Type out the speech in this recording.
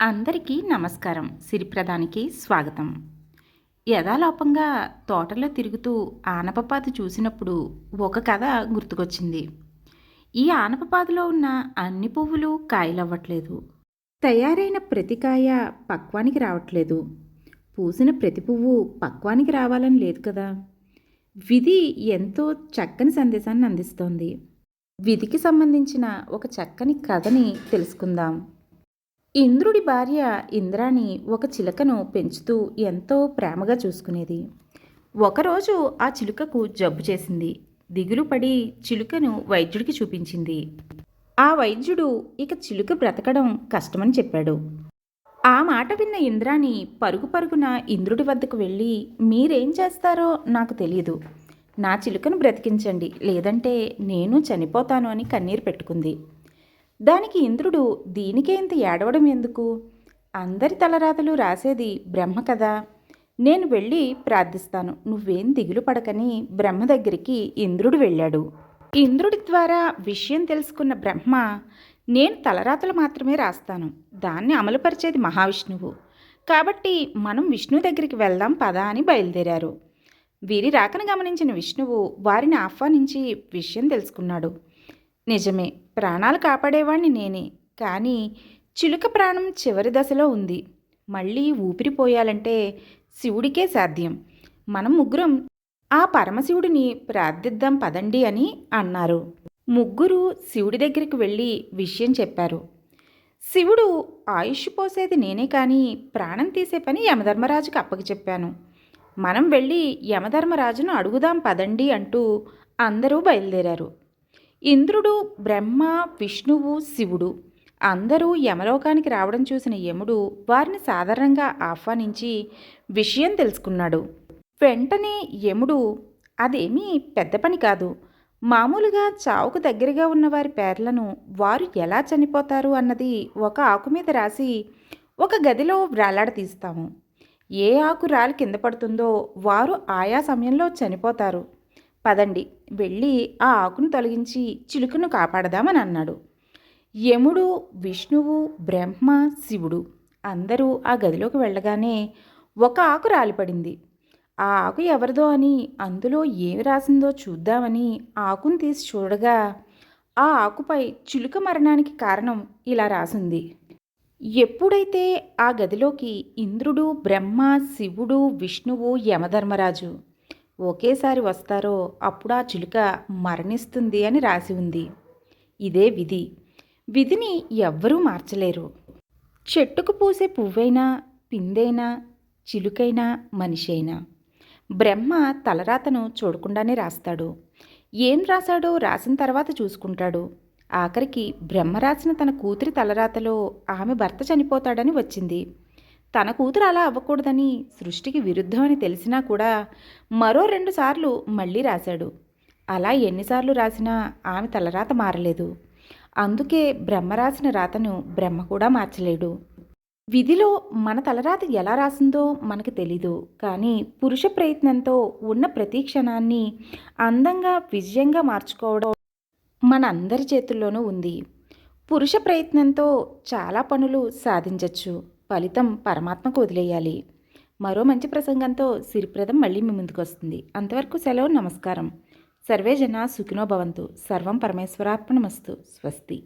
అందరికీ నమస్కారం. సిరిప్రదానికి స్వాగతం. యథాలోపంగా తోటలో తిరుగుతూ ఆనపపాతి చూసినప్పుడు ఒక కథ గుర్తుకొచ్చింది. ఈ ఆనపపాతిలో ఉన్న అన్ని పువ్వులు కాయలవ్వట్లేదు. తయారైన ప్రతి కాయ పక్వానికి రావట్లేదు. పూసిన ప్రతి పువ్వు పక్వానికి రావాలని లేదు కదా. విధి ఎంతో చక్కని సందేశాన్ని అందిస్తోంది. విధికి సంబంధించిన ఒక చక్కని కథని తెలుసుకుందాం. ఇంద్రుడి భార్య ఇంద్రాణి ఒక చిలుకను పెంచుతూ ఎంతో ప్రేమగా చూసుకునేది. ఒకరోజు ఆ చిలుకకు జబ్బు చేసింది. దిగులు పడి చిలుకను వైద్యుడికి చూపించింది. ఆ వైద్యుడు ఇక చిలుక బ్రతకడం కష్టమని చెప్పాడు. ఆ మాట విన్న ఇంద్రాణి పరుగు పరుగున ఇంద్రుడి వద్దకు వెళ్ళి మీరేం చేస్తారో నాకు తెలియదు నా చిలుకను బ్రతికించండి. లేదంటే నేను చనిపోతాను అని కన్నీరు పెట్టుకుంది. దానికి ఇంద్రుడు దీనికే ఇంత ఏడవడం ఎందుకు? అందరి తలరాతలు రాసేది బ్రహ్మ కదా. నేను వెళ్ళి ప్రార్థిస్తాను. నువ్వేం దిగులు పడకని బ్రహ్మ దగ్గరికి ఇంద్రుడు వెళ్ళాడు. ఇంద్రుడి ద్వారా విషయం తెలుసుకున్న బ్రహ్మ నేను తలరాతలు మాత్రమే రాస్తాను. దాన్ని అమలుపరిచేది మహావిష్ణువు. కాబట్టి మనం విష్ణు దగ్గరికి వెళ్దాం పదా అని బయలుదేరారు. వీరి రాకను గమనించిన విష్ణువు వారిని ఆహ్వానించి విషయం తెలుసుకున్నాడు. నిజమే ప్రాణాలు కాపాడేవాణ్ణి నేనే. కానీ చిలుక ప్రాణం చివరి దశలో ఉంది. మళ్ళీ ఊపిరిపోయాలంటే శివుడికే సాధ్యం. మనం ముగ్గురం ఆ పరమశివుడిని ప్రార్థిద్దాం పదండి అని అన్నారు. ముగ్గురు శివుడి దగ్గరికి వెళ్ళి విషయం చెప్పారు. శివుడు ఆయుష్ పోసేది నేనే కానీ ప్రాణం తీసే పని యమధర్మరాజుకి అప్పగిచెప్పాను మనం వెళ్ళి యమధర్మరాజును అడుగుదాం పదండి అంటూ అందరూ బయలుదేరారు. ఇంద్రుడు బ్రహ్మ విష్ణువు శివుడు అందరూ యమలోకానికి రావడం చూసిన యముడు వారిని సాధారణంగా ఆహ్వానించి విషయం తెలుసుకున్నాడు. వెంటనే యముడు అదేమీ పెద్ద పని కాదు. మామూలుగా చావుకు దగ్గరగా ఉన్న వారి పేర్లను వారు ఎలా చనిపోతారు అన్నది ఒక ఆకు మీద రాసి ఒక గదిలో వ్రేలాడతీస్తాము ఏ ఆకు రాలి కింద పడుతుందో వారు ఆయా సమయంలో చనిపోతారు. పదండి వెళ్ళి ఆ ఆకును తొలగించి చిలుకను కాపాడదామని అన్నాడు. యముడు విష్ణువు బ్రహ్మ శివుడు అందరూ ఆ గదిలోకి వెళ్ళగానే ఒక ఆకు రాలిపడింది. ఆ ఆకు ఎవరిదో అని అందులో ఏమి రాసిందో చూద్దామని ఆకును తీసి చూడగా ఆ ఆకుపై చిలుక మరణానికి కారణం ఇలా రాసింది. ఎప్పుడైతే ఆ గదిలోకి ఇంద్రుడు బ్రహ్మ శివుడు విష్ణువు యమధర్మరాజు ఒకేసారి వస్తారో అప్పుడు ఆ చిలుక మరణిస్తుంది అని రాసి ఉంది. ఇదే విధి. విధిని ఎవ్వరూ మార్చలేరు. చెట్టుకు పూసే పువ్వైనా పిందైనా చిలుకైనా మనిషి అయినా బ్రహ్మ తలరాతను చూడకుండానే రాస్తాడు. ఏం రాశాడో రాసిన తర్వాత చూసుకుంటాడు. ఆఖరికి బ్రహ్మ రాసిన తన కూతురి తలరాతలో ఆమె భర్త చనిపోతాడని వచ్చింది. తన కూతురు అలా అవ్వకూడదని సృష్టికి విరుద్ధమని తెలిసినా కూడా మరో రెండుసార్లు మళ్ళీ రాశాడు. అలా ఎన్నిసార్లు రాసినా ఆమె తలరాత మారలేదు. అందుకే బ్రహ్మ రాసిన రాతను బ్రహ్మ కూడా మార్చలేడు. విధిలో మన తలరాత ఎలా రాసిందో మనకు తెలీదు. కానీ పురుష ప్రయత్నంతో ఉన్న ప్రతి క్షణాన్ని అందంగా విజయంగా మార్చుకోవడం మన అందరి చేతుల్లోనూ ఉంది. పురుష ప్రయత్నంతో చాలా పనులు సాధించవచ్చు ఫలితం పరమాత్మకు వదిలేయాలి. మరో మంచి ప్రసంగంతో సిరిప్రదం మళ్ళీ మీ ముందుకు వస్తుంది. అంతవరకు సెలవు నమస్కారం. సర్వే జన సుఖినో భవంతు. సర్వం పరమేశ్వరార్పణమస్తు. స్వస్తి.